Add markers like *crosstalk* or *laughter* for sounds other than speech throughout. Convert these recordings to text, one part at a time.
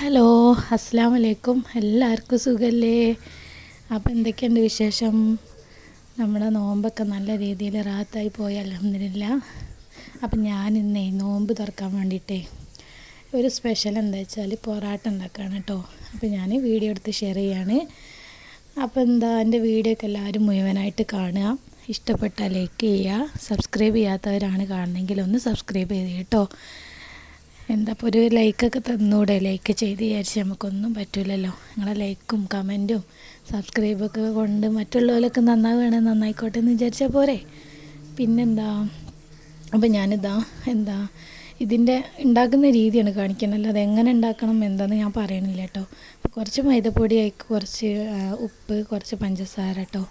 Hello അസ്സാം വലൈക്കും എല്ലാവർക്കും സുഖല്ലേ? അപ്പോൾ എന്തൊക്കെയുണ്ട് വിശേഷം? നമ്മുടെ നോമ്പൊക്കെ നല്ല രീതിയിൽ റാത്തായി പോയി അലഹമില്ല അപ്പം ഞാൻ ഇന്നേ നോമ്പ് തുറക്കാൻ വേണ്ടിയിട്ടേ ഒരു സ്പെഷ്യൽ എന്താ വെച്ചാൽ പൊറാട്ട ഉണ്ടാക്കുകയാണ് കേട്ടോ. അപ്പോൾ ഞാൻ വീഡിയോ എടുത്ത് ഷെയർ ചെയ്യാണ്. അപ്പോൾ എന്താ എന്റെ വീഡിയോ ഒക്കെ എല്ലാവരും മുഴുവനായിട്ട് കാണുക. ഇഷ്ടപ്പെട്ടാൽ ലൈക്ക് ചെയ്യുക. സബ്സ്ക്രൈബ് ചെയ്യാത്തവരാണ് കാണണമെങ്കിൽ ഒന്ന് സബ്സ്ക്രൈബ് ചെയ്ത് കേട്ടോ. എന്താ ഇപ്പോൾ ഒരു ലൈക്കൊക്കെ തന്നൂടെ? ലൈക്ക് ചെയ്ത് വിചാരിച്ച് നമുക്കൊന്നും പറ്റില്ലല്ലോ നിങ്ങളെ ലൈക്കും കമന്റും സബ്സ്ക്രൈബൊക്കെ കൊണ്ട് മറ്റുള്ളവരൊക്കെ നന്നാവുകയാണെങ്കിൽ നന്നായിക്കോട്ടെ എന്ന് വിചാരിച്ചാൽ പോരെ. പിന്നെന്താ? അപ്പോൾ ഞാനിതാ എന്താ ഇതിന്റെ ഉണ്ടാക്കുന്ന രീതിയാണ് കാണിക്കുന്നത്. അല്ലാതെ എങ്ങനെ ഉണ്ടാക്കണം എന്താന്ന് ഞാൻ പറയണില്ല കേട്ടോ. കുറച്ച് മൈദപ്പൊടി ആയിക്ക് കുറച്ച് ഉപ്പ് കുറച്ച് പഞ്ചസാര കേട്ടോ.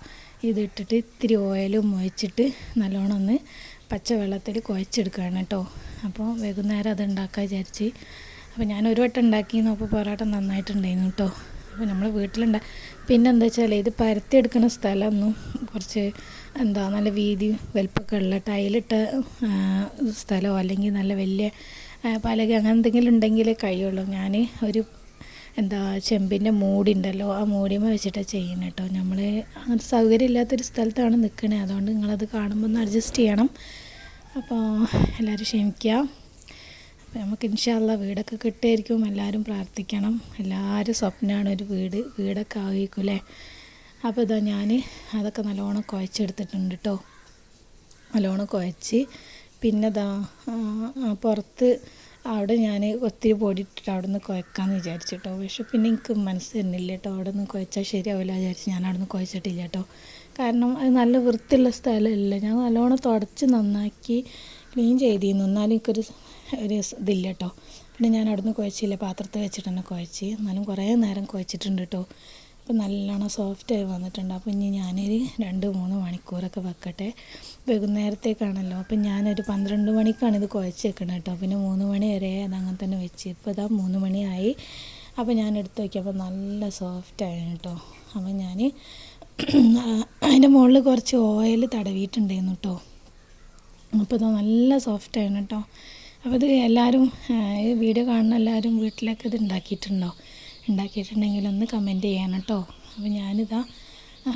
ഇതിട്ടിട്ട് ഇത്തിരി ഓയിലും ഒഴിച്ചിട്ട് നല്ലോണം ഒന്ന് പച്ചവെള്ളത്തിൽ കുഴച്ചെടുക്കുകയാണ് കേട്ടോ. അപ്പോൾ വൈകുന്നേരം അത് ഉണ്ടാക്കാൻ വിചാരിച്ച്. അപ്പോൾ ഞാൻ ഒരു വട്ടം ഉണ്ടാക്കി നോക്കുമ്പോൾ പൊറോട്ട നന്നായിട്ടുണ്ടായിരുന്നു കേട്ടോ. അപ്പോൾ നമ്മൾ വീട്ടിലുണ്ട പിന്നെ എന്താ വെച്ചാൽ ഇത് പരത്തിയെടുക്കുന്ന സ്ഥലമൊന്നും കുറച്ച് എന്താ നല്ല വീതി വലിപ്പമൊക്കെ ഉള്ള ടൈലിട്ട സ്ഥലമോ അല്ലെങ്കിൽ നല്ല വലിയ പലക അങ്ങനെ എന്തെങ്കിലും ഉണ്ടെങ്കിലേ കഴിയുള്ളൂ. ഞാൻ ഒരു എന്താ ചെമ്പിന്റെ മൂടി ഉണ്ടല്ലോ ആ മൂടിമ വെച്ചിട്ടാണ് ചെയ്യുന്നത് കേട്ടോ നമ്മൾ അങ്ങനത്തെ സൗകര്യം ഇല്ലാത്തൊരു സ്ഥലത്താണ് നിൽക്കണേ അതുകൊണ്ട് നിങ്ങളത് കാണുമ്പോൾ ഒന്ന് അഡ്ജസ്റ്റ് ചെയ്യണം. അപ്പോൾ എല്ലാവരും ക്ഷമിക്കുക അപ്പോൾ നമുക്ക് ഇൻഷാല്ല വീടൊക്കെ കിട്ടുമായിരിക്കും. എല്ലാവരും പ്രാർത്ഥിക്കണം. എല്ലാവരും സ്വപ്നമാണ് ഒരു വീട്. വീടൊക്കെ ആയിരിക്കും അല്ലേ അപ്പോൾ ഇതാ ഞാൻ അതൊക്കെ നല്ലോണം കുഴച്ചെടുത്തിട്ടുണ്ട് കേട്ടോ നല്ലോണം കുഴച്ച്. പിന്നെ ഇതാ പുറത്ത് അവിടെ ഞാൻ ഒത്തിരി പൊടി അവിടെ നിന്ന് കുഴക്കാമെന്ന് വിചാരിച്ചു കേട്ടോ പക്ഷെ പിന്നെ എനിക്ക് മനസ്സ് തരുന്നില്ല കേട്ടോ. അവിടെ നിന്ന് കുഴച്ചാൽ ശരിയാവില്ല വിചാരിച്ച് ഞാൻ അവിടെ നിന്ന് കുഴച്ചിട്ടില്ല കേട്ടോ. കാരണം അത് നല്ല വൃത്തിയുള്ള സ്ഥലമല്ല. ഞാൻ നല്ലോണം തുടച്ച് നന്നാക്കി ക്ലീൻ ചെയ്തിരുന്നു. എന്നാലും എനിക്കൊരു ഒരു ഇതില്ല കേട്ടോ. പിന്നെ ഞാൻ അവിടെ നിന്ന് കുഴച്ചില്ല. പാത്രത്തിൽ വെച്ചിട്ട് തന്നെ കുഴച്ച്. എന്നാലും കുറേ നേരം കുഴച്ചിട്ടുണ്ട് കേട്ടോ. അപ്പോൾ നല്ലോണം സോഫ്റ്റായി വന്നിട്ടുണ്ട്. അപ്പോൾ ഇനി ഞാനൊരു രണ്ട് മൂന്ന് മണിക്കൂറൊക്കെ വെക്കട്ടെ. വൈകുന്നേരത്തേക്കാണല്ലോ. അപ്പം ഞാനൊരു പന്ത്രണ്ട് മണിക്കാണ് ഇത് കുഴച്ച് വെക്കണം കേട്ടോ. പിന്നെ മൂന്ന് മണി വരെ അത് അങ്ങനെ തന്നെ വെച്ച്. ഇപ്പോൾ ഇതാ മൂന്ന് മണിയായി. അപ്പോൾ ഞാൻ എടുത്ത് നോക്കിയപ്പോൾ നല്ല സോഫ്റ്റായി കേട്ടോ. അപ്പോൾ ഞാൻ *clears throat* അതിന്റെ മുകളിൽ കുറച്ച് ഓയിൽ തടവിയിട്ടുണ്ടായിരുന്നു കേട്ടോ. അപ്പോൾ ഇത് നല്ല സോഫ്റ്റ് ആയിരുന്നു കേട്ടോ. അപ്പോൾ ഇത് എല്ലാവരും ഈ വീഡിയോ കാണുന്ന എല്ലാവരും വീട്ടിലൊക്കെ ഇത് ഉണ്ടാക്കിയിട്ടുണ്ടോ? ഉണ്ടാക്കിയിട്ടുണ്ടെങ്കിൽ ഒന്ന് കമന്റ് ചെയ്യണം കേട്ടോ. അപ്പോൾ ഞാനിതാ ആ,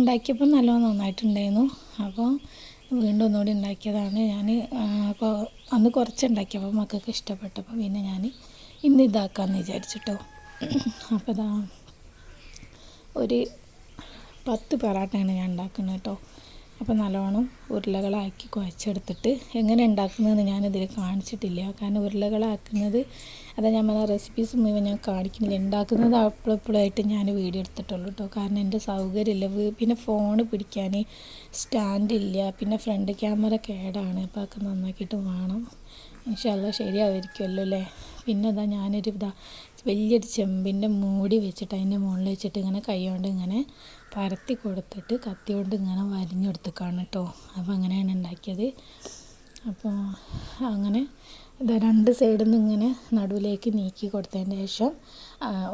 ഉണ്ടാക്കിയപ്പം നല്ലോണം നന്നായിട്ടുണ്ടായിരുന്നു. അപ്പോൾ വീണ്ടും ഒന്നുകൂടി ഉണ്ടാക്കിയതാണ്. ഞാൻ അപ്പോൾ അന്ന് കുറച്ച് ഉണ്ടാക്കിയപ്പോൾ മക്കൾക്ക് ഇഷ്ടപ്പെട്ടപ്പോൾ പിന്നെ ഞാൻ ഇന്ന് ഇതാക്കാമെന്ന് വിചാരിച്ചിട്ടോ. അപ്പോൾ ഇതാ ഒരു പത്ത് പൊറാട്ടയാണ് ഞാൻ ഉണ്ടാക്കുന്നത് കേട്ടോ. അപ്പോൾ നല്ലോണം ഉരുളകളാക്കി കുഴച്ചെടുത്തിട്ട് എങ്ങനെ ഉണ്ടാക്കുന്നതെന്ന് ഞാനിതിൽ കാണിച്ചിട്ടില്ല. കാരണം ഉരുളകളാക്കുന്നത് അതാ ഞാൻ പറഞ്ഞ റെസിപ്പീസ് മുഴുവൻ ഞാൻ കാണിക്കുന്നില്ല. ഉണ്ടാക്കുന്നത് അപ്പോഴപ്പോഴായിട്ട് ഞാൻ വീഡിയോ എടുത്തിട്ടുള്ളൂ കേട്ടോ കാരണം എന്റെ സൗകര്യമില്ല. പിന്നെ ഫോൺ പിടിക്കാൻ സ്റ്റാൻഡില്ല പിന്നെ ഫ്രണ്ട് ക്യാമറ കേടാണ്. അപ്പോൾ അതൊക്കെ നന്നാക്കിയിട്ട് വേണം. ഇൻഷാല്ല ശരിയാവുമായിരിക്കുമല്ലോ അല്ലേ പിന്നെ അതാ ഞാനൊരു ഇതാ വലിയൊരു ചെമ്പിന്റെ മൂടി വെച്ചിട്ട് അതിന്റെ മുകളിൽ വെച്ചിട്ട് ഇങ്ങനെ കൈ കൊണ്ട് ഇങ്ങനെ പരത്തി കൊടുത്തിട്ട് കത്തി കൊണ്ട് ഇങ്ങനെ വരിഞ്ഞെടുത്തേക്കാണ് കേട്ടോ അപ്പോൾ അങ്ങനെയാണ് ഉണ്ടാക്കിയത് അപ്പോൾ അങ്ങനെ രണ്ട് സൈഡിൽ നിന്ന് ഇങ്ങനെ നടുവിലേക്ക് നീക്കി കൊടുത്തതിന് ശേഷം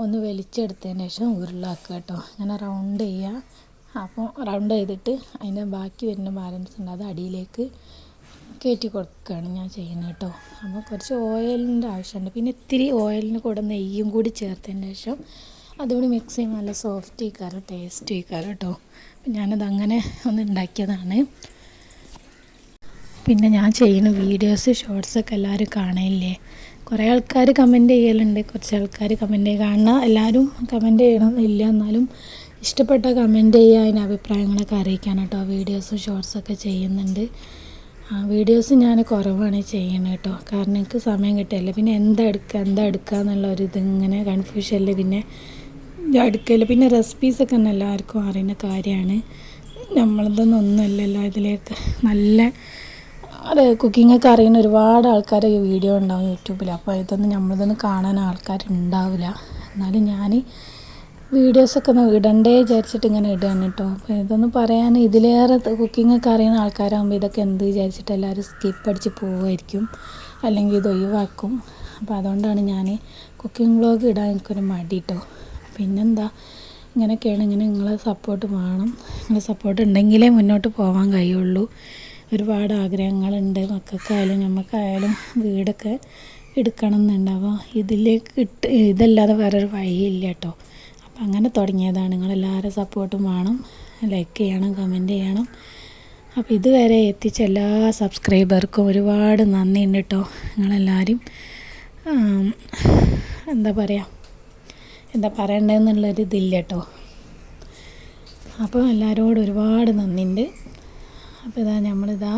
ഒന്ന് വലിച്ചെടുത്തതിന് ശേഷം ഉരുളാക്കുക കേട്ടോ അങ്ങനെ റൗണ്ട് ചെയ്യുക അപ്പോൾ റൗണ്ട് ചെയ്തിട്ട് അതിന്റെ ബാക്കി വരുന്ന ബാലൻസ് ഉണ്ട്. അത് അടിയിലേക്ക് കയറ്റി കൊടുക്കുകയാണ് ഞാൻ ചെയ്യുന്നത് കേട്ടോ അപ്പോൾ കുറച്ച് ഓയിലിന്റെ ആവശ്യമുണ്ട്. പിന്നെ ഇത്തിരി ഓയിലിന് കൂടെ നെയ്യും കൂടി ചേർത്തതിന് ശേഷം അതുകൂടി മിക്സ് ചെയ്യും നല്ല സോഫ്റ്റ് ആയിക്കാറ് ടേസ്റ്റ് ആയിക്കാറ് കേട്ടോ ഞാനത് അങ്ങനെ ഒന്ന് ഉണ്ടാക്കിയതാണ്. പിന്നെ ഞാൻ ചെയ്യുന്ന വീഡിയോസ് ഷോർട്സൊക്കെ എല്ലാവരും കാണയില്ലേ കുറേ ആൾക്കാർ കമന്റ് ചെയ്യലുണ്ട്. കുറച്ച് ആൾക്കാർ കമന്റ് കാണുന്ന എല്ലാവരും കമന്റ് ചെയ്യണമെന്നില്ല എന്നാലും ഇഷ്ടപ്പെട്ട കമന്റ് ചെയ്യുക അതിന്റെ അഭിപ്രായങ്ങളൊക്കെ അറിയിക്കാൻ കേട്ടോ വീഡിയോസും ഷോർട്സൊക്കെ ചെയ്യുന്നുണ്ട്. വീഡിയോസ് ഞാൻ കുറവാണ് ചെയ്യണത് കേട്ടോ. കാരണം എനിക്ക് സമയം കിട്ടില്ല. പിന്നെ എന്താ എടുക്കുക എന്താ എടുക്കുക എന്നുള്ള ഒരു ഇതിങ്ങനെ കൺഫ്യൂഷനിൽ പിന്നെ എടുക്കില്ല പിന്നെ റെസിപ്പീസൊക്കെ തന്നെ എല്ലാവർക്കും അറിയുന്ന കാര്യമാണ്. നമ്മളതൊന്നും ഒന്നുമല്ലല്ലോ ഇതിലേക്ക്. നല്ല അത് കുക്കിംഗ് ഒക്കെ അറിയുന്ന ഒരുപാട് ആൾക്കാർ ഈ വീഡിയോ ഉണ്ടാവും യൂട്യൂബിൽ അപ്പോൾ ഇതൊന്നും നമ്മളിതൊന്നും കാണാൻ ആൾക്കാരുണ്ടാവില്ല. എന്നാലും ഞാൻ വീഡിയോസൊക്കെ ഒന്ന് ഇടണ്ടേ വിചാരിച്ചിട്ട് ഇങ്ങനെ ഇടുകയാണ് കേട്ടോ അപ്പോൾ ഇതൊന്നും പറയാൻ ഇതിലേറെ കുക്കിംഗ് ഒക്കെ അറിയുന്ന ആൾക്കാരാകുമ്പോൾ ഇതൊക്കെ എന്ത് വിചാരിച്ചിട്ട് എല്ലാവരും സ്കിപ്പ് അടിച്ച് പോവുമായിരിക്കും. അല്ലെങ്കിൽ ഇത് ഒഴിവാക്കും. അപ്പോൾ അതുകൊണ്ടാണ് ഞാൻ കുക്കിംഗ് വ്ളോഗ് ഇടാൻ എനിക്കൊരു മടി കേട്ടോ പിന്നെന്താ? ഇങ്ങനെയൊക്കെയാണ് ഇങ്ങനെ നിങ്ങളെ സപ്പോർട്ട് വേണം. നിങ്ങളെ സപ്പോർട്ട് ഉണ്ടെങ്കിലേ മുന്നോട്ട് പോകാൻ കഴിയുള്ളൂ. ഒരുപാട് ആഗ്രഹങ്ങളുണ്ട്. മക്കൾക്കായാലും നമുക്കായാലും വീടൊക്കെ എടുക്കണം എന്നുണ്ടാവുക ഇതിലേക്ക് ഇട്ട് ഇതല്ലാതെ വേറൊരു വഴിയില്ല കേട്ടോ. അപ്പം അങ്ങനെ തുടങ്ങിയതാണ്. നിങ്ങളെല്ലാവരും സപ്പോർട്ടും വേണം. ലൈക്ക് ചെയ്യണം കമന്റ് ചെയ്യണം. അപ്പോൾ ഇതുവരെ എത്തിച്ച എല്ലാ സബ്സ്ക്രൈബർക്കും ഒരുപാട് നന്ദിയുണ്ട് കേട്ടോ. നിങ്ങളെല്ലാവരും. എന്താ പറയുക എന്താ പറയണ്ടതെന്നുള്ളൊരു ഇതില്ല കേട്ടോ അപ്പോൾ എല്ലാവരോടും ഒരുപാട് നന്ദിയുണ്ട് അപ്പോൾ ഇതാ നമ്മളിതാ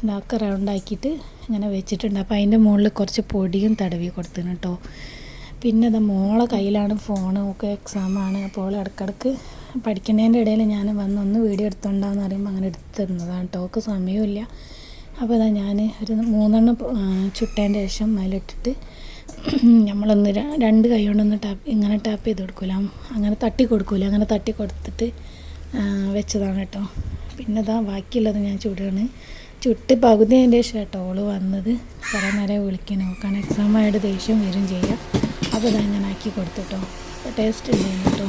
ഇതാക്കെ റൗണ്ടാക്കിയിട്ട് ഇങ്ങനെ വെച്ചിട്ടുണ്ട്. അപ്പോൾ അതിന്റെ മുകളിൽ കുറച്ച് പൊടിയും തടവി കൊടുത്തിന് കേട്ടോ. പിന്നെ അത് മോളെ കയ്യിലാണ് ഫോൺ ഒക്കെ എക്സാമാണ്. അപ്പോൾ ഇടക്കിടക്ക് പഠിക്കുന്നതിന്റെ ഇടയിൽ ഞാൻ വന്നൊന്ന് വീഡിയോ എടുത്തോണ്ടാന്ന് പറയുമ്പോൾ അങ്ങനെ എടുത്ത് തന്നതാണ് കേട്ടോ. ഒക്കെ സമയമില്ല. അപ്പോൾ ഇതാ ഞാൻ ഒരു മൂന്നെണ്ണം ചുട്ടതിന്റെ ശേഷം അതിലിട്ടിട്ട് നമ്മളൊന്ന് രണ്ട് കൈ കൊണ്ടൊന്ന് ടാപ്പ് ഇങ്ങനെ ടാപ്പ് ചെയ്ത് കൊടുക്കൂല. അങ്ങനെ തട്ടി കൊടുക്കില്ല അങ്ങനെ തട്ടി കൊടുത്തിട്ട് വെച്ചതാണ് കേട്ടോ പിന്നെ ഇതാ ബാക്കിയുള്ളത് ഞാൻ ചുടുകയാണ് ചുട്ട് പകുതി അതിന്റെ ശേഷം കേട്ടോ ഓൾ വന്നത്. കുറേ നേരം വിളിക്കണം കാരണം എക്സാം ആയിട്ട് ദേഷ്യം വരും ചെയ്യാം. അപ്പോൾ ഇതാ ഞാൻ ആക്കി കൊടുത്തു കേട്ടോ ടേസ്റ്റ് ഉണ്ടായിരുന്നു കേട്ടോ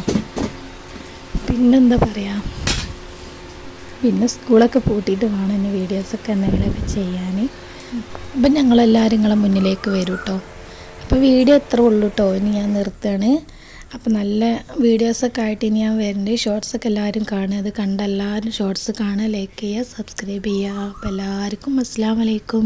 പിന്നെന്താ പറയുക പിന്നെ സ്കൂളൊക്കെ പൂട്ടിയിട്ട് വേണം ഇനി വീഡിയോസൊക്കെ എന്തെങ്കിലുമൊക്കെ ചെയ്യാൻ അപ്പം ഞങ്ങളെല്ലാവരും നിങ്ങളെ മുന്നിലേക്ക് വരും കേട്ടോ അപ്പോൾ വീഡിയോ എത്ര ഉള്ളൂ കേട്ടോ ഇനി ഞാൻ നിർത്തുകയാണ്. അപ്പോൾ നല്ല വീഡിയോസൊക്കെ ആയിട്ട് ഇനി ഞാൻ വരുന്നുണ്ട് ഷോർട്സൊക്കെ എല്ലാവരും കാണുക. അത് കണ്ട എല്ലാവരും ഷോർട്സ് കാണുക. ലൈക്ക് ചെയ്യുക സബ്സ്ക്രൈബ് ചെയ്യുക. അപ്പോൾ എല്ലാവർക്കും അസ്സാം വലൈക്കും